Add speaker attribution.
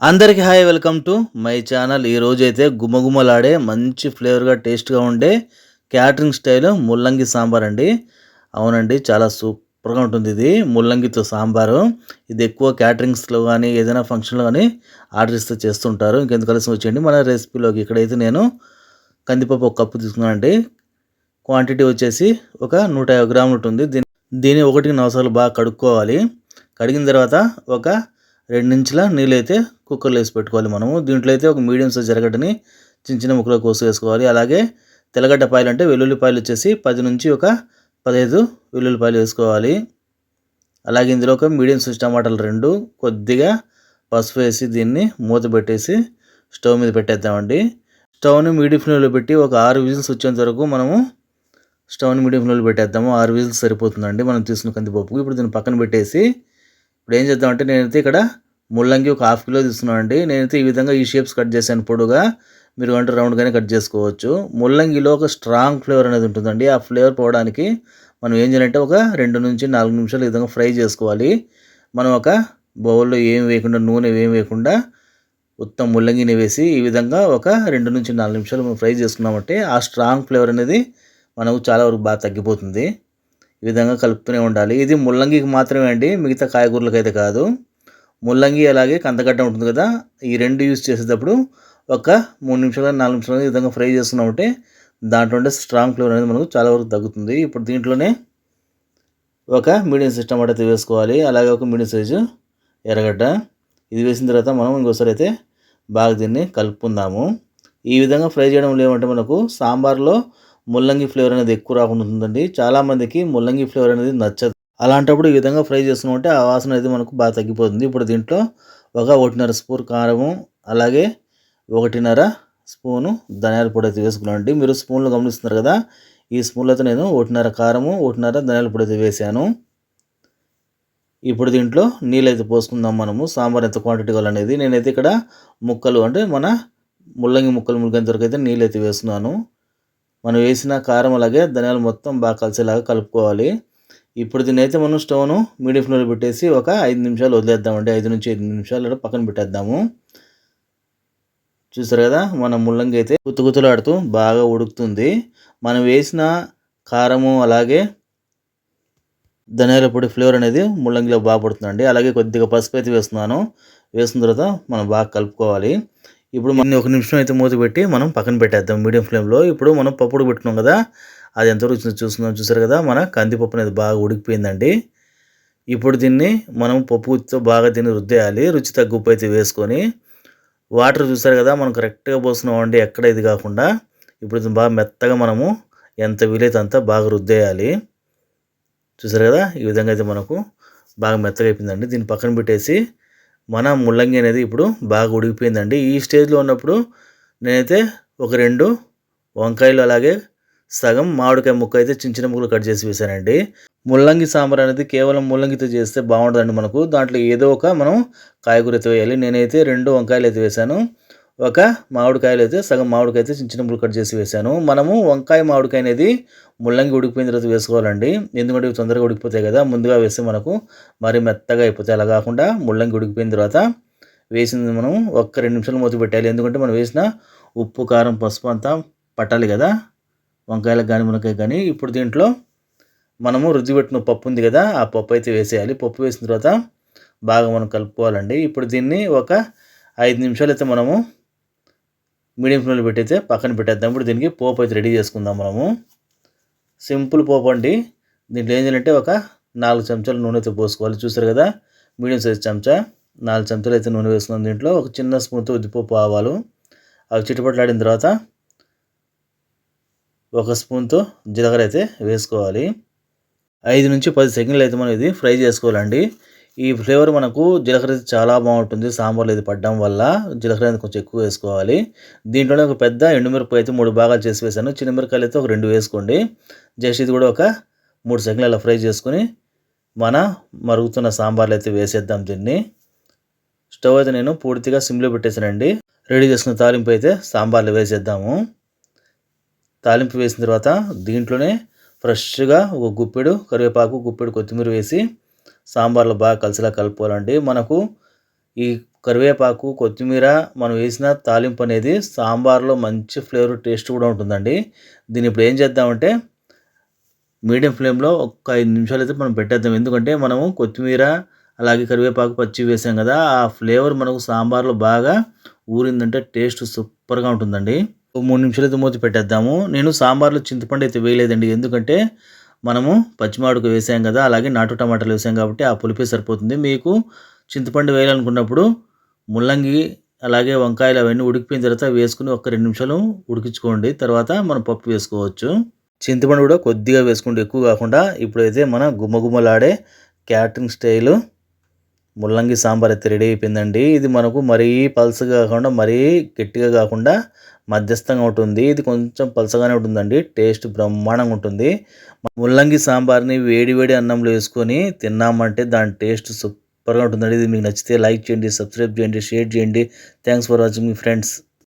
Speaker 1: అందరికీ hi welcome to my channel. ఈ రోజు అయితే గుమగుమలాడే మంచి ఫ్లేవర్గా టేస్ట్గా ఉండే క్యాటరింగ్ స్టైల్ ముల్లంగి సాంబార్ అండి. అవునండి చాలా సూపర్గా ఉంటుంది ఇది ముల్లంగితో సాంబారు. ఇది ఎక్కువ క్యాటరింగ్స్లో కానీ ఏదైనా ఫంక్షన్లో కానీ ఆర్డర్ ఇస్తే చేస్తుంటారు. ఇంకెందుకు కలిసి వచ్చేయండి మన రెసిపీలోకి ఇక్కడైతే నేను కందిపప్పు ఒక కప్పు తీసుకున్నానండి. క్వాంటిటీ వచ్చేసి ఒక నూట యాభై గ్రాములు ఉంటుంది. దీని దీన్ని ఒకటికి నవసాలు బాగా కడుక్కోవాలి. కడిగిన తర్వాత ఒక రెండు నీళ్ళు అయితే కుక్కర్లో వేసి పెట్టుకోవాలి మనము. దీంట్లో అయితే ఒక మీడియం సైజ్ జరగటని చిన్న చిన్న ముక్కలో కోసి వేసుకోవాలి. అలాగే తెల్లగడ్డ పాయలు అంటే వెల్లుల్లిపాయలు వచ్చేసి పది నుంచి ఒక పదహైదు వెల్లుల్లిపాయలు వేసుకోవాలి. అలాగే ఇందులో ఒక మీడియం సైజ్ టమాటాలు రెండు కొద్దిగా పసుపు వేసి దీన్ని మూత పెట్టేసి స్టవ్ మీద పెట్టేద్దామండి. స్టవ్ని మీడియం ఫ్లేమ్లో పెట్టి ఒక ఆరు విజిల్స్ వచ్చేంత వరకు మనము స్టవ్ని మీడియం ఫ్లేమ్లో పెట్టేద్దాము. ఆరు విజిల్స్ సరిపోతుందండి. మనం తీసుకున్న కందిపప్పు. ఇప్పుడు దీన్ని పక్కన పెట్టేసి ఇప్పుడు ఏం చేద్దామంటే నేనైతే ఇక్కడ ముల్లంగి ఒక హాఫ్ కిలో తీసుకున్నాను అండి నేనైతే ఈ విధంగా ఈ షేప్స్ కట్ చేశాను. పొడుగా మీరు అంటే రౌండ్గానే కట్ చేసుకోవచ్చు. ముల్లంగిలో ఒక స్ట్రాంగ్ ఫ్లేవర్ అనేది ఉంటుందండి. ఆ ఫ్లేవర్ పోవడానికి మనం ఏం చేయాలంటే ఒక రెండు నుంచి నాలుగు నిమిషాలు ఈ విధంగా ఫ్రై చేసుకోవాలి. మనం ఒక బౌల్లో ఏం వేయకుండా నూనె ఏం వేయకుండా ఉత్తమ ముల్లంగిని వేసి ఈ విధంగా ఒక రెండు నుంచి నాలుగు నిమిషాలు మనం ఫ్రై చేసుకున్నామంటే ఆ స్ట్రాంగ్ ఫ్లేవర్ అనేది మనకు చాలా వరకు బాగా తగ్గిపోతుంది. ఈ విధంగా కలుపుతూనే ఉండాలి. ఇది ముల్లంగికి మాత్రమే అండి మిగతా కాయగూరలకు అయితే కాదు. ముల్లంగి అలాగే కందగడ్డ ఉంటుంది కదా ఈ రెండు యూజ్ చేసేటప్పుడు ఒక మూడు నిమిషాలు నాలుగు నిమిషాలు ఈ విధంగా ఫ్రై చేస్తున్నామంటే దాంట్లో ఉండే స్ట్రాంగ్ ఫ్లేవర్ అనేది మనకు చాలా వరకు తగ్గుతుంది. ఇప్పుడు దీంట్లోనే ఒక మీడియం సైజ్ టమాటా అయితే వేసుకోవాలి. అలాగే ఒక మీడియం సైజు ఎర్రగడ్డ. ఇది వేసిన తర్వాత మనం ఇంకోసారి అయితే బాగా దీన్ని కలుపుకుందాము. ఈ విధంగా ఫ్రై చేయడం లేవంటే మనకు సాంబార్లో ముల్లంగి ఫ్లేవర్ అనేది ఎక్కువ రాకుండా ఉంటుందండి. చాలామందికి ముల్లంగి ఫ్లేవర్ అనేది నచ్చదు. అలాంటప్పుడు ఈ విధంగా ఫ్రై చేసుకుంటే ఆ వాసన అనేది మనకు బాగా తగ్గిపోతుంది. ఇప్పుడు దీంట్లో ఒక ఒకటిన్నర స్పూన్ కారము అలాగే ఒకటిన్నర స్పూను ధనియాల పొడి అయితే వేసుకున్నానండి. మీరు స్పూన్లు గమనిస్తున్నారు కదా ఈ స్పూన్లతో నేను ఒకటిన్నర కారము ఒకటిన్నర ధనియాల పొడి అయితే వేసాను ఇప్పుడు దీంట్లో నీళ్ళు అయితే పోసుకుందాం మనము. సాంబార్ ఎంత క్వాంటిటీ కావాలనేది నేనైతే ఇక్కడ ముక్కలు అంటే మన ముల్లంగి ముక్కలు ములిగేంత వరకు అయితే నీళ్ళు అయితే వేస్తున్నాను. మనం వేసిన కారం అలాగే ధనియాలు మొత్తం బాగా కలిసేలాగా కలుపుకోవాలి. ఇప్పుడు దీన్ని అయితే మనం స్టవ్ను మీడియం ఫ్లేమ్లో పెట్టేసి ఒక ఐదు నిమిషాలు వదిలేద్దామండి. ఐదు నుంచి ఐదు నిమిషాలు పక్కన పెట్టేద్దాము. చూసారు కదా మన ముల్లంగి అయితే గుతుగుతులాడుతూ బాగా ఉడుకుతుంది. మనం వేసిన కారము అలాగే ధనియాల పొడి ఫ్లేవర్ అనేది ముల్లంగిలో బాగా పడుతుందండి. అలాగే కొద్దిగా పసుపు అయితే వేస్తున్నాను. వేసిన తర్వాత మనం బాగా కలుపుకోవాలి. ఇప్పుడు మనం ఒక నిమిషం అయితే మూత పెట్టి మనం పక్కన పెట్టేద్దాం. మీడియం ఫ్లేమ్లో ఇప్పుడు మనం పప్పుడు పెట్టుకున్నాం కదా అది ఎంతవరకు రుచి చూస్తున్నాం చూసారు కదా మన కందిపప్పు అనేది బాగా ఉడికిపోయిందండి. ఇప్పుడు దీన్ని మనం పప్పుతో బాగా దీన్ని రుద్దేయాలి. రుచి తగ్గుప్పు అయితే వేసుకొని వాటర్ చూసారు కదా మనం కరెక్ట్గా పోస్తున్నామండి ఎక్కడ ఇది కాకుండా ఇప్పుడు దీన్ని బాగా మెత్తగా మనము ఎంత వీలైతే అంత బాగా రుద్దేయాలి. చూసారు కదా ఈ విధంగా అయితే మనకు బాగా మెత్తగా అయిపోయిందండి. దీన్ని పక్కన పెట్టేసి మన ముల్లంగి అనేది ఇప్పుడు బాగా ఉడికిపోయిందండి. ఈ స్టేజ్లో ఉన్నప్పుడు నేనైతే ఒక రెండు వంకాయలు అలాగే సగం మామిడికాయ ముక్క అయితే చిన్న చిన్న ముక్కలు కట్ చేసి వేసానండి. ముల్లంగి సాంబార్ అనేది కేవలం ముల్లంగితో చేస్తే బాగుంటుందండి మనకు. దాంట్లో ఏదో ఒక మనం కాయగూర అయితే వేయాలి. నేనైతే రెండు వంకాయలు అయితే వేసాను. ఒక మామిడికాయలు అయితే సగం మామిడికాయ అయితే చిన్న చిన్న ముళ్ళు కట్ చేసి వేసాను మనము వంకాయ మామిడికాయ అనేది ముల్లంగి ఉడికిపోయిన తర్వాత వేసుకోవాలండి. ఎందుకంటే ఇవి తొందరగా ఉడికిపోతాయి కదా ముందుగా వేస్తే మనకు మరీ మెత్తగా అయిపోతాయి. అలా కాకుండా ముల్లంగి ఉడికిపోయిన తర్వాత వేసింది మనం ఒక్క రెండు నిమిషాలు మూత పెట్టాలి. ఎందుకంటే మనం వేసిన ఉప్పు కారం పసుపు అంతా పట్టాలి కదా వంకాయలకు కానీ మునక్కాయ కానీ ఇప్పుడు దీంట్లో మనము రుచి పెట్టిన పప్పు ఉంది కదా ఆ పప్పు అయితే వేసేయాలి. పప్పు వేసిన తర్వాత బాగా మనం కలుపుకోవాలండి. ఇప్పుడు దీన్ని ఒక ఐదు నిమిషాలు అయితే మనము మీడియం ఫ్లేమ్లో పెట్టయితే పక్కన పెట్టేద్దాం. ఇప్పుడు దీనికి పోపు అయితే రెడీ చేసుకుందాం మనము. సింపుల్ పోపు అండి. దీంట్లో ఏం చేయాలంటే ఒక నాలుగు చెంచాలు నూనె అయితే పోసుకోవాలి. చూసారు కదా? మీడియం సైజ్ చెంచా. నాలుగు చెంచాలు అయితే నూనె వేసుకున్నాం దీంట్లో. ఒక చిన్న స్పూన్తో ఉద్దిపప్పు ఆవాలు. అవి చిట్టుపట్లాడిన తర్వాత ఒక స్పూన్తో జీలకర్ర అయితే వేసుకోవాలి. ఐదు నుంచి పది సెకండ్లు అయితే మనం ఇది ఫ్రై చేసుకోవాలండి. ఈ ఫ్లేవర్ మనకు జీలకర్ర చాలా బాగుంటుంది. సాంబార్లో ఇది పడడం వల్ల జీలకర్ర అనేది కొంచెం ఎక్కువ వేసుకోవాలి. దీంట్లోనే ఒక పెద్ద ఎండుమిరపకాయ అయితే మూడు భాగాలు చేసి వేసాను చిన్న మిరపకాయలు అయితే ఒక రెండు వేసుకోండి. జస్ట్ ఇది కూడా ఒక మూడు సెకండ్లు అలా ఫ్రై చేసుకొని మన మరుగుతున్న సాంబార్లు అయితే వేసేద్దాం దీన్ని. స్టవ్ అయితే నేను పూర్తిగా సిమ్లో పెట్టేసానండి రెడీ చేసుకున్న తాలింపు అయితే సాంబార్లో వేసేద్దాము. తాలింపు వేసిన తర్వాత దీంట్లోనే ఫ్రెష్గా ఒక గుప్పెడు కరివేపాకు గుప్పెడు కొత్తిమీర వేసి సాంబార్లో బాగా కలిసిలా కలుపుకోవాలండి. మనకు ఈ కరివేపాకు కొత్తిమీర మనం వేసిన తాలింపు అనేది సాంబార్లో మంచి ఫ్లేవర్ టేస్ట్ కూడా ఉంటుందండి. దీన్ని ఇప్పుడు ఏం చేద్దామంటే మీడియం ఫ్లేమ్లో ఒక ఐదు నిమిషాలు అయితే మనం పెట్టేద్దాం. ఎందుకంటే మనము కొత్తిమీర అలాగే కరివేపాకు పచ్చి వేసాం కదా ఆ ఫ్లేవర్ మనకు సాంబార్లో బాగా ఊరిందంటే టేస్ట్ సూపర్గా ఉంటుందండి. ఒక మూడు నిమిషాలు అయితే మూతి పెట్టేద్దాము. నేను సాంబార్లో చింతపండు అయితే వేయలేదండి. ఎందుకంటే మనము పచ్చిమాడుకు వేసాం కదా అలాగే నాటు టమాటాలు వేసాం కాబట్టి ఆ పులిపే సరిపోతుంది. మీకు చింతపండు వేయాలనుకున్నప్పుడు ముల్లంగి అలాగే వంకాయలు అవన్నీ ఉడికిపోయిన తర్వాత వేసుకుని ఒక రెండు నిమిషాలు ఉడికించుకోండి. తర్వాత మనం పప్పు వేసుకోవచ్చు. చింతపండు కూడా కొద్దిగా వేసుకుంటే ఎక్కువ కాకుండా ఇప్పుడైతే మన గుమ్మగుమ్మలాడే క్యాటరింగ్ స్టైలు ముల్లంగి సాంబార్ అయితే రెడీ అయిపోయిందండి. ఇది మనకు మరీ పల్సగా కాకుండా మరీ గట్టిగా కాకుండా మధ్యస్థంగా ఉంటుంది. ఇది కొంచెం పలసగానే ఉంటుందండి. టేస్ట్ బ్రహ్మాండంగా ఉంటుంది. ముల్లంగి సాంబార్ని వేడి వేడి అన్నంలో వేసుకొని తిన్నామంటే దాని టేస్ట్ సూపర్గా ఉంటుందండి. ఇది మీకు నచ్చితే లైక్ చేయండి సబ్స్క్రైబ్ చేయండి షేర్ చేయండి. థ్యాంక్స్ ఫర్ వాచింగ్ మీ ఫ్రెండ్స్.